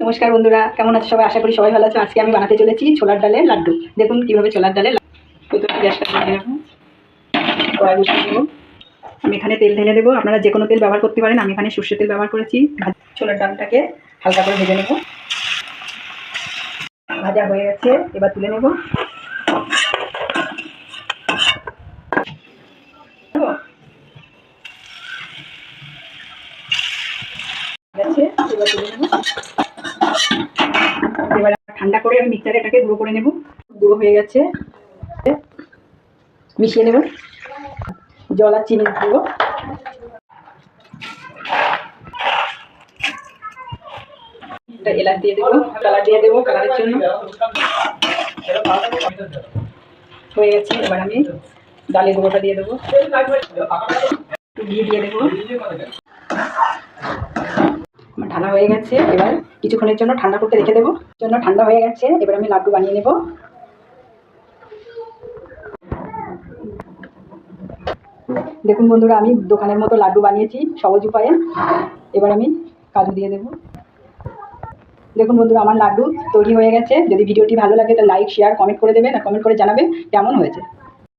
নমস্কার বন্ধুরা, কেমন আছো সবাই? আশা করি সবাই ভালো আছো। আজকে আমি বানাতে চলেছি ছোলার ডালের লাড্ডু। দেখুন কীভাবে ছোলার ডালের প্রথমে গ্যাসটা আমি এখানে তেল ঢেলে দেবো। আপনারা যে কোনো তেল ব্যবহার করতে পারেন। আমি এখানে সর্ষের তেল ব্যবহার করেছি। ছোলার ডালটাকে হালকা করে ভেজে নেব। ভাজা হয়ে গেছে। এবার তুলে নেব। গেছে। এবার তুলে নেব। ঠান্ডা করে আমি মিক্সারে এটাকে গুঁড়ো করে নেব। গুঁড়ো হয়ে গেছে। মিশিয়ে নেব। জল আর চিনি দেবো। এলাচ দিয়ে দেবো, কালার দিয়ে দেবো, কালারের জন্য। হয়ে গেছে, এবার আমি ডালের গুঁড়োটা দিয়ে দেবো। ঘি দিয়ে দেবো। ঢালা হয়ে গেছে, এবার কিছুক্ষণের জন্য ঠান্ডা করতে রেখে দেবো। জন্য ঠান্ডা হয়ে গেছে, এবার আমি লাড্ডু বানিয়ে নেব। দেখুন বন্ধুরা, আমি দোকানের মতো লাড্ডু বানিয়েছি, সহজ উপায়ে। এবার আমি কাজু দিয়ে দেবো। দেখুন বন্ধুরা, আমার লাড্ডু তৈরি হয়ে গেছে। যদি ভিডিওটি ভালো লাগে তাহলে লাইক শেয়ার কমেন্ট করে দেবেন আর কমেন্ট করে জানাবেন কেমন হয়েছে।